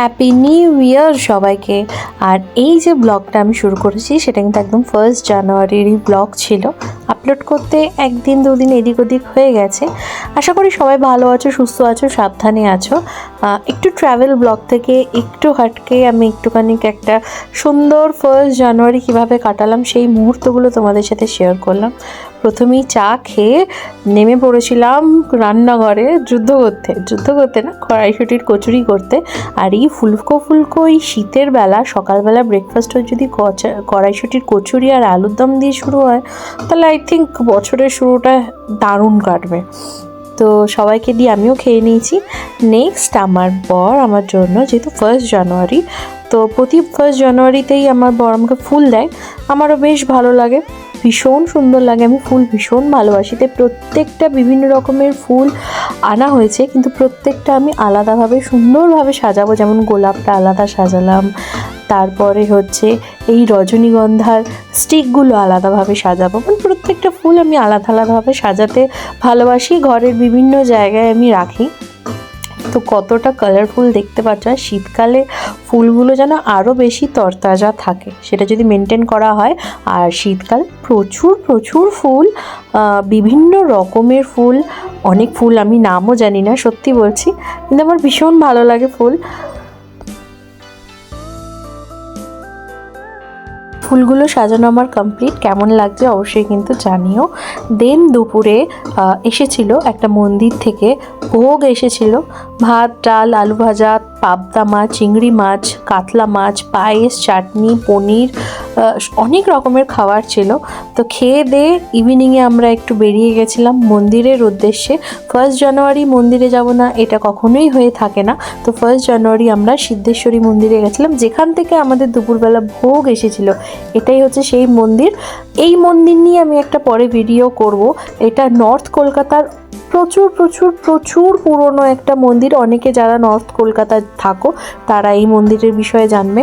Happy new year সবাইকে। আর এই যে ব্লগটা আমি শুরু করেছি, সেটা কিন্তু একদম ফার্স্ট জানুয়ারিরই ব্লগ ছিল। আপলোড করতে একদিন, দুদিন এদিক ওদিক হয়ে গেছে। আশা করি সবাই ভালো আছো, সুস্থ আছো, সাবধানে আছো। একটু ট্রাভেল ব্লগ থেকে একটু হাটকে আমি একটুখানি একটা সুন্দর ফার্স্ট জানুয়ারি কীভাবে কাটালাম, সেই মুহূর্তগুলো তোমাদের সাথে শেয়ার করলাম। প্রথমেই চা খেয়ে নেমে পড়েছিলাম রান্নাঘরে যুদ্ধ করতে। যুদ্ধ করতে না কড়াইশুটির কচুরি করতে। আর এই ফুলকো ফুলকো এই শীতের বেলা, সকালবেলা ব্রেকফাস্ট যদি কচা- কড়াইশুটির কচুরি আর আলুর দম দিয়ে শুরু হয়, তাহলে আই থিঙ্ক বছরের শুরুটা দারুণ কাটবে। তো সবাইকে দিয়ে আমিও খেয়ে নিয়েছি। নেক্সট আমার বর আমার জন্য যেহেতু ফার্স্ট জানুয়ারি তো প্রতি ফার্স্ট জানুয়ারিতেই আমার বর আমাকে ফুল দেয়। আমারও বেশ ভালো লাগে। ভীষণ সুন্দর লাগে। আমি ফুল ভীষণ ভালোবাসি। তাই প্রত্যেকটা বিভিন্ন রকমের ফুল আনা হয়েছে, কিন্তু প্রত্যেকটা আমি আলাদাভাবে, সুন্দরভাবে সাজাবো। যেমন গোলাপটা আলাদা সাজালাম, তারপরে হচ্ছে এই রজনীগন্ধার স্টিকগুলো আলাদাভাবে সাজাবো। মানে প্রত্যেকটা ফুল আমি আলাদা, আলাদাভাবে সাজাতে ভালোবাসি। ঘরের বিভিন্ন জায়গায় আমি রাখি। তো কতটা কালারফুল দেখতে পাচ্ছ? আর শীতকালে ফুলগুলো যেন আরও বেশি তরতাজা থাকে, সেটা যদি মেনটেন করা হয়। আর শীতকাল প্রচুর প্রচুর ফুল বিভিন্ন রকমের ফুল, অনেক ফুল, আমি নামও জানি না, সত্যি বলছি। কিন্তু আমার ভীষণ ভালো লাগে ফুল। ফুলগুলো সাজানো আমার কমপ্লিট কেমন লাগছে অবশ্যই কিন্তু জানিও। দেন দুপুরে এসেছিল একটা মন্দির থেকে ভোগ এসেছিল। ভাত, ডাল, আলু ভাজা, পাবদা মাছ, চিংড়ি মাছ, কাতলা মাছ, পায়েস, চাটনি, পনির অনেক রকমের খাবার ছিল। তো খেয়ে দিয়ে ইভিনিংয়ে আমরা একটু বেরিয়ে গেছিলাম মন্দিরের উদ্দেশ্যে। ফার্স্ট জানুয়ারি মন্দিরে যাব না, এটা কখনোই হয়ে থাকে না। তো ফার্স্ট জানুয়ারি আমরা সিদ্ধেশ্বরী মন্দিরে গেছিলাম, যেখান থেকে আমাদের দুপুরবেলা ভোগ এসেছিল। এটাই হচ্ছে সেই মন্দির। এই মন্দির নিয়ে আমি একটা পরে ভিডিও করব। এটা নর্থ কলকাতার প্রচুর প্রচুর প্রচুর পুরনো একটা মন্দির। অনেকে যারা নর্থ কলকাতায় থাকো, তারা এই মন্দিরের বিষয়ে জানবে।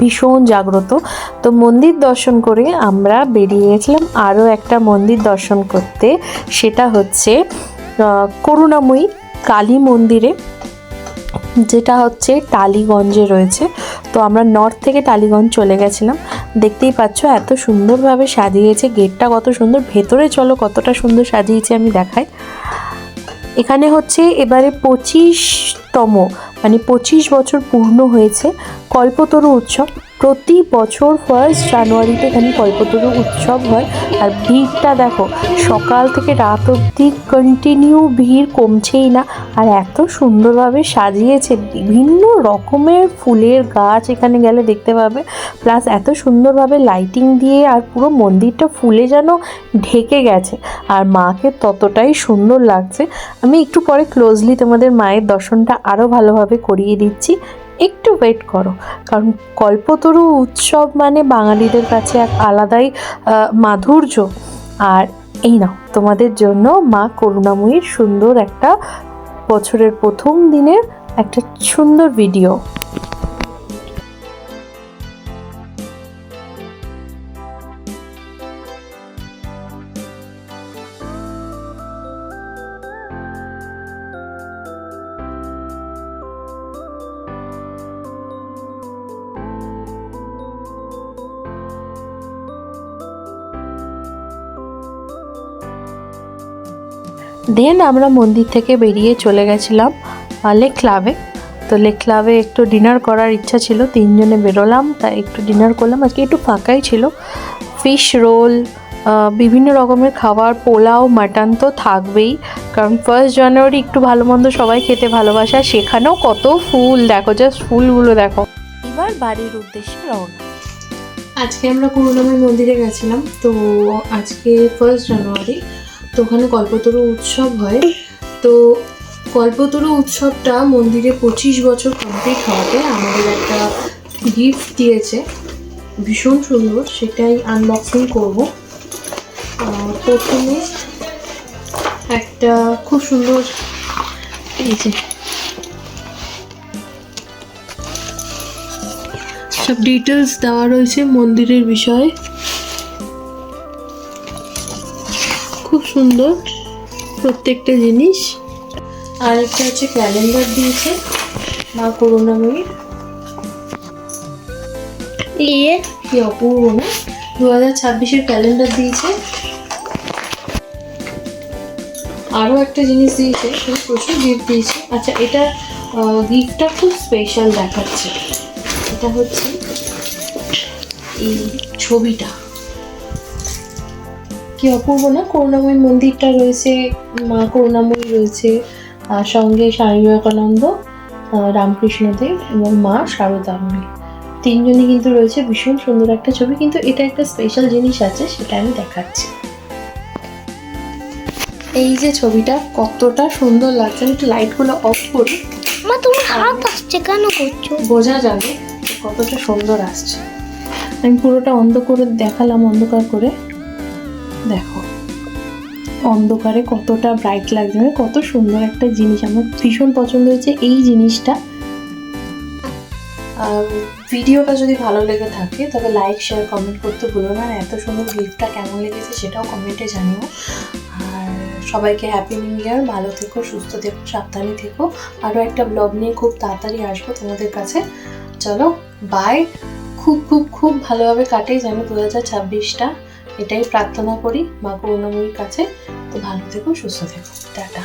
ভীষণ জাগ্রত। তো মন্দির দর্শন করে আমরা বেরিয়ে গেছিলাম আরও একটা মন্দির দর্শন করতে। সেটা হচ্ছে করুণাময়ী কালী মন্দিরে, যেটা হচ্ছে টালিগঞ্জে রয়েছে। তো আমরা নর্থ থেকে টালিগঞ্জ চলে গেছিলাম। দেখতেই পাচ্ছ এত সুন্দরভাবে সাজিয়েছে, গেটটা কত সুন্দর, ভেতরে চলো কতটা সুন্দর সাজিয়েছে আমি দেখাই। এখানে হচ্ছে এবারে পঁচিশতম মানে পঁচিশ বছর পূর্ণ হয়েছে কল্পতরু উৎসব। প্রতি বছর ফার্স্ট জানুয়ারিতে এখানে কল্পতরু উৎসব হয়। আর ভিড়টা দেখো, সকাল থেকে রাত অবধি কন্টিনিউ ভিড় কমছেই না। আর এত সুন্দরভাবে সাজিয়েছে, বিভিন্ন রকমের ফুলের গাছ এখানে গেলে দেখতে পাবে। প্লাস এত সুন্দরভাবে লাইটিং দিয়ে আর পুরো মন্দিরটা ফুলে যেন ঢেকে গেছে। আর মাকে ততটাই সুন্দর লাগছে। আমি একটু পরে ক্লোজলি তোমাদের মায়ের দর্শনটা আরও ভালোভাবে করিয়ে দিচ্ছি। একটু ওয়েট করো। কারণ কল্পতরু উৎসব মানে বাঙালিদের কাছে এক আলাদাই মাধুর্য। আর এই নাও, তোমাদের জন্য মা করুণাময়ীর সুন্দর একটা বছরের প্রথম দিনের একটা সুন্দর ভিডিও দেন আমরা মন্দির থেকে বেরিয়ে চলে গেছিলাম লেক ক্লাবে তো লেক ক্লাবে একটু ডিনার করার ইচ্ছা ছিল, তিনজনে বেরোলাম, তাই একটু ডিনার করলাম। আজকে একটু ফাঁকাই ছিল। ফিশ রোল বিভিন্ন রকমের খাবার, পোলাও মাটন তো থাকবেই। কারণ ফার্স্ট জানুয়ারি একটু ভালো মন্দ সবাই খেতে ভালোবাসে সেখানেও কত ফুল, দেখো জাস্ট ফুলগুলো দেখো। এবার বাড়ির উদ্দেশ্যে রওনা। আজকে আমরা করুণাময় মন্দিরে গেছিলাম, তো আজকে ফার্স্ট জানুয়ারি তো ওখানে কল্পতরু উৎসব হয়। তো কল্পতরু উৎসবটা মন্দিরে পঁচিশ বছর কমপ্লিট হওয়াতে আমাদের একটা গিফট দিয়েছে। ভীষণ সুন্দর, সেটাই আনবক্সিং করব। প্রথমে একটা খুব সুন্দর এই সব ডিটেলস দেওয়া রয়েছে মন্দিরের বিষয়ে। সুন্দর প্রত্যেকটা জিনিস। আর একটা হচ্ছে ক্যালেন্ডার দিয়েছে মা করুণাময়ীর ইয়ে? কি অপূর্ব না দু হাজার ছাব্বিশের ক্যালেন্ডার দিয়েছে। আরও একটা জিনিস দিয়েছে কিন্তু প্রচুর গিফট দিয়েছে। আচ্ছা এটা গিফটটা খুব স্পেশাল দেখাচ্ছে। এটা হচ্ছে এই ছবিটা। কি অপূর্ব না? করুণাময়ী মন্দিরটা রয়েছে মা করুণাময়ী রয়েছে আর সঙ্গে স্বামী বিবেকানন্দ রামকৃষ্ণদেব এবং মা শারদাময়ী তিনজনই কিন্তু রয়েছে ভীষণ সুন্দর একটা ছবি কিন্তু এটা একটা স্পেশাল জিনিস আছে সেটা আমি দেখাচ্ছি। এই যে ছবিটা কতটা সুন্দর লাগছে আমি একটু লাইটগুলো অফ করি। মা তোমার হাত আসছে কেন করছ? বোঝা যাবে কতটা সুন্দর আসছে। আমি পুরোটা অন্ধ করে দেখালাম অন্ধকার করে। দেখো, অন্ধকারে কতটা ব্রাইট লাগছে, কত সুন্দর একটা জিনিস। আমার ভীষণ পছন্দ হয়েছে এই জিনিসটা। ভিডিওটা যদি ভালো লেগে থাকে, তবে লাইক শেয়ার কমেন্ট করতে ভুলো না। এত সুন্দর গিফটটা কেমন লেগেছে সেটাও কমেন্টে জানিও। আর সবাইকে হ্যাপি নিউ ইয়ার ভালো থেকো, সুস্থ থেকো, সাবধানে থেকো। আরও একটা ব্লগ নিয়ে খুব তাড়াতাড়ি আসব তোমাদের কাছে। চলো বাই খুব খুব খুব ভালোভাবে কাটে যেন দু হাজার ছাব্বিশটা। এটাই প্রার্থনা করি মা করুণাময়ীর কাছে। তো ভালো থেকো সুস্থ থেকো। টাটা।